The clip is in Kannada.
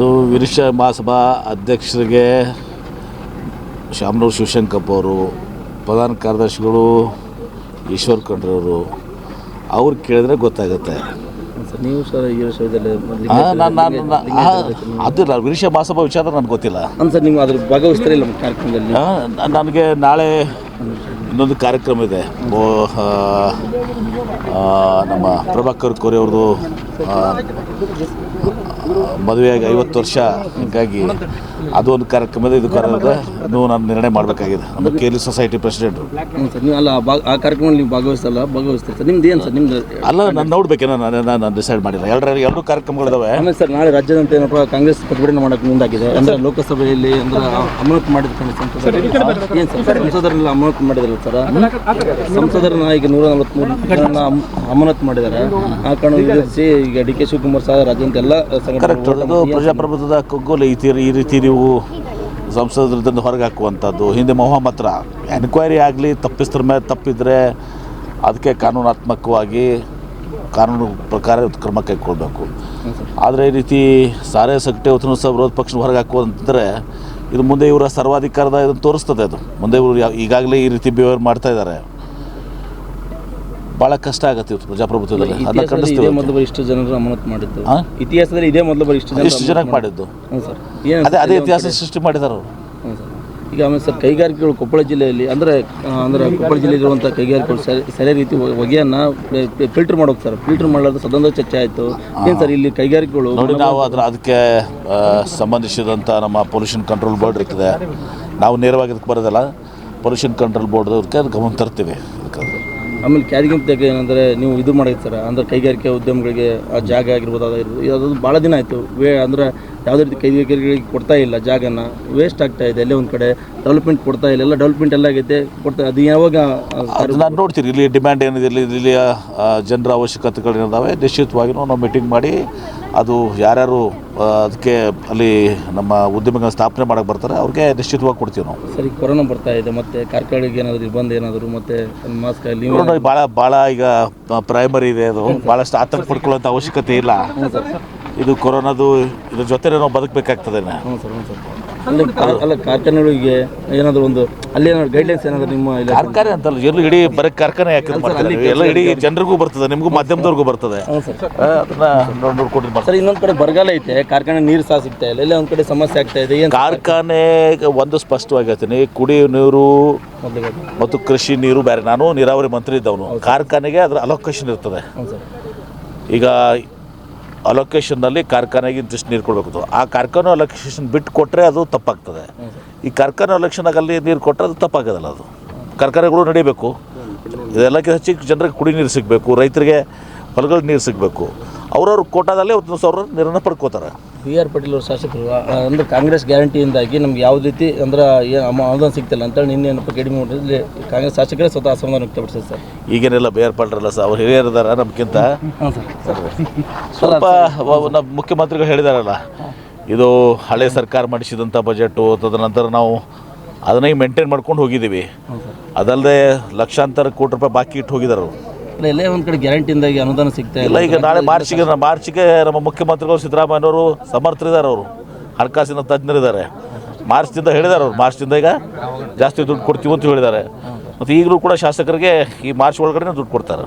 ಅದು ವಿರಿಷ ಮಹಾಸಭಾ ಅಧ್ಯಕ್ಷರಿಗೆ ಶಾಮನೂರು ಶಿವಶಂಕಪ್ಪ ಅವರು ಪ್ರಧಾನ ಕಾರ್ಯದರ್ಶಿಗಳು ಈಶ್ವರ್ ಖಂಡ್ರವರು ಅವ್ರು ಕೇಳಿದ್ರೆ ಗೊತ್ತಾಗುತ್ತೆ. ನೀವು ಸರ್ ಈ ವಿಷಯದಲ್ಲಿ ನಾನು ಅದು ವಿರಿಷ ಮಹಾಸಭಾ ವಿಚಾರ ನನಗೆ ಗೊತ್ತಿಲ್ಲ. ಸರ್ ನೀವು ಅದ್ರ ಭಾಗವಹಿಸ್ತಾರೆ ಕಾರ್ಯಕ್ರಮದಲ್ಲಿ? ನನಗೆ ನಾಳೆ ಇನ್ನೊಂದು ಕಾರ್ಯಕ್ರಮ ಇದೆ. ನಮ್ಮ ಪ್ರಭಾಕರ್ ಕೋರಿ ಅವ್ರದ್ದು ಮದುವೆಯಾಗಿ ಐವತ್ತು ವರ್ಷ. ಹೀಗಾಗಿ ಅದು ಒಂದು ಕಾರ್ಯಕ್ರಮ ಇದು ಕಾರ್ಯಕ್ರಮ ನೀವು ನಾನು ನಿರ್ಣಯ ಮಾಡಬೇಕಾಗಿದೆ. ನಮ್ಮ ಕೇಲಿ ಸೊಸೈಟಿ ಪ್ರೆಸಿಡೆಂಟು. ನೀವು ಅಲ್ಲ ಆ ಕಾರ್ಯಕ್ರಮದಲ್ಲಿ ನೀವು ಭಾಗವಹಿಸಲ್ಲ ಭಾಗವಹಿಸ್ತೀರಿ ಸರ್? ನಿಮ್ದು ಏನು ಸರ್? ನಿಮ್ದು ಅಲ್ಲ ನಾನು ನೋಡ್ಬೇಕೇನೋ ನಾನು ನಾನು ಡಿಸೈಡ್ ಮಾಡಿಲ್ಲ. ಎಲ್ಲರ ಎರಡು ಕಾರ್ಯಕ್ರಮಗಳಿದಾವೆ. ಆಮೇಲೆ ಸರ್ ನಾಳೆ ರಾಜ್ಯದಂತ ಏನಪ್ಪ ಕಾಂಗ್ರೆಸ್ ಪ್ರತಿಭಟನೆ ಮಾಡೋಕೆ ಮುಂದಾಗಿದೆ. ಅಂದ್ರೆ ಲೋಕಸಭೆಯಲ್ಲಿ ಅಂದ್ರೆ ಅಮಾನತು ಮಾಡಿದ ಸಂಸದರು ಏನು ಸರ್ ಸಂಸದರಲ್ಲಿ ಅಮಾನತು ಮಾಡಿದಾರಲ್ಲ ಸರ್? ಸಂಸದರನ್ನ ಈಗ ನೂರ ನಲವತ್ತ್ಮೂರು ಜನ ಅಮಾನತ್ ಮಾಡಿದ್ದಾರೆ. ಆ ಕಾರಣ ಈಗ ಡಿ ಕೆ ಶಿವಕುಮಾರ್ ಸಹ ರಾಜ್ಯದಂತ ಎಲ್ಲ ಕರೆಕ್ಟ್ ಅದು ಪ್ರಜಾಪ್ರಭುತ್ವದ ಕಗ್ಗೋಲೆ ಈ ತೀರಿ ಈ ರೀತಿ ನೀವು ಸಂಸದರದಿಂದ ಹೊರಗೆ ಹಾಕುವಂಥದ್ದು ಹಿಂದೆ ಮೊಹಮ್ಮತ್ರ ಎನ್ಕ್ವೈರಿ ಆಗಲಿ ತಪ್ಪಿಸ್ತರ ಮೇಲೆ ತಪ್ಪಿದರೆ ಅದಕ್ಕೆ ಕಾನೂನಾತ್ಮಕವಾಗಿ ಕಾನೂನು ಪ್ರಕಾರ ಕ್ರಮ ಕೈಗೊಳ್ಬೇಕು. ಆದರೆ ಈ ರೀತಿ ಸಾರೇ ಸಕ್ಟೆ ಹೊತ್ತು ಸಹ ವಿರೋಧ ಪಕ್ಷ ಹೊರಗೆ ಹಾಕುವಂತಂದರೆ ಇದು ಮುಂದೆ ಇವರ ಸರ್ವಾಧಿಕಾರದ ಇದನ್ನು ತೋರಿಸ್ತದೆ ಅದು. ಮುಂದೆ ಇವರು ಈಗಾಗಲೇ ಈ ರೀತಿ ಬಿಹೇವ್ ಮಾಡ್ತಾ ಇದ್ದಾರೆ. ಭಾಳ ಕಷ್ಟ ಆಗುತ್ತೆ ಇವತ್ತು ಪ್ರಜಾಪ್ರಭುತ್ವದಲ್ಲಿ. ಅದನ್ನ ಖಂಡಿಸ್ತೀವಿ ಇದೇ ಮೊದಲು ಬರೀ ಇಷ್ಟು ಜನರು ಅಮಾನತು ಮಾಡಿದ್ದು. ಆ? ಇತಿಹಾಸದಲ್ಲಿ ಇದೇ ಮೊದಲು ಬರೀ ಇಷ್ಟು ಜನ ಇಷ್ಟು ಜನಕ್ಕೆ ಮಾಡಿದ್ದು. ಹ್ಞೂ ಸರ್. ಏನು ಅದೇ ಅದೇ ಇತಿಹಾಸ ಸೃಷ್ಟಿ ಮಾಡಿದಾರ ಅವರು. ಹ್ಞೂ ಸರ್. ಈಗ ಆಮೇಲೆ ಸರ್ ಕೈಗಾರಿಕೆಗಳು ಕೊಪ್ಪಳ ಜಿಲ್ಲೆಯಲ್ಲಿ ಅಂದರೆ ಅಂದರೆ ಕೊಪ್ಪಳ ಜಿಲ್ಲೆಯಲ್ಲಿರುವಂಥ ಕೈಗಾರಿಕೆಗಳು ಸರಿ ಸರಿಯಾದ ರೀತಿ ಹೊಗೆಯನ್ನು ಫಿಲ್ಟರ್ ಮಾಡೋಕೆ ಸರ್. ಫಿಲ್ಟರ್ ಮಾಡಲಾರ್ದು ಸದನದ ಚರ್ಚೆ ಆಯಿತು. ಏನು ಸರ್ ಇಲ್ಲಿ ಕೈಗಾರಿಕೆಗಳು ನೋಡಿ ನಾವು ಅದರ ಅದಕ್ಕೆ ಆ, ಸಂಬಂಧಿಸಿದಂಥ ನಮ್ಮ ಪೊಲ್ಯೂಷನ್ ಕಂಟ್ರೋಲ್ ಬೋರ್ಡ್ ಇರ್ತದೆ. ನಾವು ನೇರವಾಗಿ ಅದಕ್ಕೆ ಬರೋದಲ್ಲ. ಪೊಲ್ಯೂಷನ್ ಕಂಟ್ರೋಲ್ ಬೋರ್ಡ್ ಅದಕ್ಕೆ ಅದು ಗಮನ ತರ್ತೀವಿ. ಆಮೇಲೆ ಕ್ಯಾರಿಗಿಂತಾಗ ಏನಂದರೆ ನೀವು ಇದು ಮಾಡಿದ್ದು ಸರ್ ಅಂದರೆ ಕೈಗಾರಿಕೆ ಉದ್ಯಮಗಳಿಗೆ ಆ ಜಾಗ ಆಗಿರ್ಬೋದು ಅದಾಗಿರ್ಬೋದು ಅದು ಭಾಳ ದಿನ ಆಯಿತು. ವೇ ಅಂದರೆ ಯಾವುದೇ ರೀತಿ ಕೈಗಾರಿಕೆಗಳಿಗೆ ಕೊಡ್ತಾ ಇಲ್ಲ ಜಾಗನ. ವೇಸ್ಟ್ ಆಗ್ತಾ ಇದೆ ಎಲ್ಲೇ ಒಂದು ಕಡೆ. ಡೆವಲಪ್ಮೆಂಟ್ ಕೊಡ್ತಾ ಇಲ್ಲ. ಎಲ್ಲ ಡೆವಲಪ್ಮೆಂಟ್ ಎಲ್ಲ ಆಗೈತೆ. ಕೊಡ್ತಾ ಅದು ಯಾವಾಗ ನಾನು ನೋಡ್ತೀರಿ ಇಲ್ಲಿ ಡಿಮ್ಯಾಂಡ್ ಏನಿದೆ ಇಲ್ಲಿ ಇಲ್ಲಿಯ ಜನರ ಅವಶ್ಯಕತೆಗಳಿದ್ದಾವೆ ನಿಶ್ಚಿತವಾಗಿ ನಾವು ಮೀಟಿಂಗ್ ಮಾಡಿ ಅದು ಯಾರ್ಯಾರು ಅದಕ್ಕೆ ಅಲ್ಲಿ ನಮ್ಮ ಉದ್ಯಮಿಗಳನ್ನ ಸ್ಥಾಪನೆ ಮಾಡಕ್ಕೆ ಬರ್ತಾರೆ ಅವ್ರಿಗೆ ನಿಶ್ಚಿತವಾಗಿ ಕೊಡ್ತೀವಿ ನಾವು. ಸರಿ ಕೊರೋನಾ ಬರ್ತಾ ಇದೆ ಮತ್ತೆ ಕಾರ್ಖಾನೆಗೆ ಏನಾದರೂ ನಿರ್ಬಂಧ ಏನಾದರೂ ಮತ್ತೆ ಮಾಸ್ಕ್ ನೀವು ನೋಡಿ ಭಾಳ ಭಾಳ ಈಗ ಪ್ರೈಮರಿ ಇದೆ ಅದು. ಭಾಳಷ್ಟು ಆತಂಕ ಪಡ್ಕೊಳ್ಳೋಂಥ ಅವಶ್ಯಕತೆ ಇಲ್ಲ. ಇದು ಕೊರೋನಾದು ಇದ್ರ ಜೊತೆ ನಾವು ಬದುಕಬೇಕಾಗ್ತದೆ ಹ್ಞೂ ಸರ್ ಹ್ಞೂ ಸರ್. ಅಲ್ಲಿ ಕಾರ್ಖಾನೆಗಳಿಗೆ ಏನಾದರೂ ಒಂದು ಅಲ್ಲಿ ಏನಾದ್ರು ಗೈಡ್ಲೈನ್ಸ್ ಏನಾದರೂ ನಿಮ್ಮ ಕಾರ್ಖಾನೆ ಅಂತಲ್ಲ ಎಲ್ಲ ಇಡೀ ಬರೀ ಕಾರ್ಖಾನೆ ಯಾಕೆ ಎಲ್ಲ ಇಡೀ ಜನರಿಗೂ ಬರ್ತದೆ ನಿಮಗೂ ಮಾಧ್ಯಮದವ್ರಿಗೂ ಬರ್ತದೆ. ಸರ್. ಇನ್ನೊಂದು ಕಡೆ ಬರಗಾಲ ಐತೆ ಕಾರ್ಖಾನೆ ನೀರು ಸಹ ಸಿಗ್ತಾ ಇಲ್ಲ ಎಲ್ಲ ಒಂದು ಕಡೆ ಸಮಸ್ಯೆ ಆಗ್ತಾ ಇದೆ ಕಾರ್ಖಾನೆ ಒಂದು ಸ್ಪಷ್ಟವಾಗಿ ಹೇಳ್ತೀನಿ ಕುಡಿಯುವ ನೀರು ಮತ್ತು ಕೃಷಿ ನೀರು ಬೇರೆ. ನಾನು ನೀರಾವರಿ ಮಂತ್ರಿ ಇದ್ದವನು. ಕಾರ್ಖಾನೆಗೆ ಅದರ ಅಲೋಕೇಶನ್ ಇರ್ತದೆ. ಈಗ ಅಲೋಕೇಶನ್ನಲ್ಲಿ ಕಾರ್ಖಾನೆಗೆ ಇಂತಿಷ್ಟು ನೀರು ಕೊಡಬೇಕು ಆ ಕಾರ್ಖಾನೆ ಅಲೋಕೇಶನ್ ಬಿಟ್ಟು ಕೊಟ್ಟರೆ ಅದು ತಪ್ಪಾಗ್ತದೆ. ಈ ಕಾರ್ಖಾನೆ ಅಲ್ಲಿ ನೀರು ಕೊಟ್ಟರೆ ಅದು ತಪ್ಪಾಗೋದಲ್ಲ ಅದು. ಕಾರ್ಖಾನೆಗಳು ನಡೀಬೇಕು. ಇದೆಲ್ಲಕ್ಕಿಂತ ಹೆಚ್ಚಿಗೆ ಜನರಿಗೆ ಕುಡಿ ನೀರು ಸಿಗಬೇಕು ರೈತರಿಗೆ ಹೊಲಗಳ ನೀರು ಸಿಗಬೇಕು. ಅವ್ರವ್ರ ಕೋಟಾದಲ್ಲಿ ಒಂದು ಸಾವಿರ ನೀರನ್ನು ಪಡ್ಕೋತಾರೆ. ಬಿ ಆರ್ ಪಾಟೀಲ್ ಅವರು ಶಾಸಕರು ಅಂದ್ರೆ ಕಾಂಗ್ರೆಸ್ ಗ್ಯಾರಂಟಿಯಿಂದಾಗಿ ನಮ್ಗೆ ಯಾವ ರೀತಿ ಅಂದ್ರೆ ಏನು ಅನುದಾನ ಸಿಗ್ತಿಲ್ಲ ಅಂತೇಳಿ ನಿನ್ನೆ ಏನಪ್ಪ ಕಡಿಮೆ ಮಾಡಿದ್ರೆ ಕಾಂಗ್ರೆಸ್ ಶಾಸಕರೇ ಸ್ವತಃ ಅಸಮಾಧಾನ ವ್ಯಕ್ತಪಡಿಸಿದೆ ಸರ್. ಈಗೇನೆಲ್ಲ ಬೇರ್ಪಡ್ರಲ್ಲ ಸರ್ ಅವ್ರು ಹಿರಿಯರಿದಾರ ನಮ್ಗಿಂತ. ಸ್ವಲ್ಪ ನಮ್ಮ ಮುಖ್ಯಮಂತ್ರಿಗಳು ಹೇಳಿದಾರಲ್ಲ ಇದು ಹಳೆ ಸರ್ಕಾರ ಮಾಡಿಸಿದಂಥ ಬಜೆಟು ತದನಂತರ ನಾವು ಅದನ್ನೇ ಮೇಂಟೈನ್ ಮಾಡ್ಕೊಂಡು ಹೋಗಿದ್ದೀವಿ. ಅದಲ್ಲದೆ ಲಕ್ಷಾಂತರ ಕೋಟಿ ರೂಪಾಯಿ ಬಾಕಿ ಇಟ್ಟು ಹೋಗಿದ್ದಾರೆ ಒಂದ್ ಎಲ್ಲೇ ಒಂದು ಕಡೆ ಗ್ಯಾರಂಟಿಯಿಂದಾಗಿ ಅನುದಾನ ಸಿಗ್ತಾ ಇಲ್ಲ. ಇಲ್ಲ, ಈಗ ನಾಳೆ ಮಾರ್ಚಿಗೆ ಮಾರ್ಚಿಗೆ ನಮ್ಮ ಮುಖ್ಯಮಂತ್ರಿಗಳು ಸಿದ್ದರಾಮಯ್ಯನವರು ಸಮರ್ಥರಿದ್ದಾರೆ ಅವರು. ಹಣಕಾಸಿನ ತಜ್ಞರಿದ್ದಾರೆ. ಮಾರ್ಚ್ದಿಂದ ಹೇಳಿದ್ದಾರೆ ಅವರು. ಮಾರ್ಚ್ದಿಂದ ಈಗ ಜಾಸ್ತಿ ದುಡ್ಡು ಕೊಡ್ತೀವಿ ಅಂತ ಹೇಳಿದ್ದಾರೆ. ಮತ್ತು ಈಗಲೂ ಕೂಡ ಶಾಸಕರಿಗೆ ಈ ಮಾರ್ಚ್ ಒಳಗಡೆ ದುಡ್ಡು ಕೊಡ್ತಾರೆ.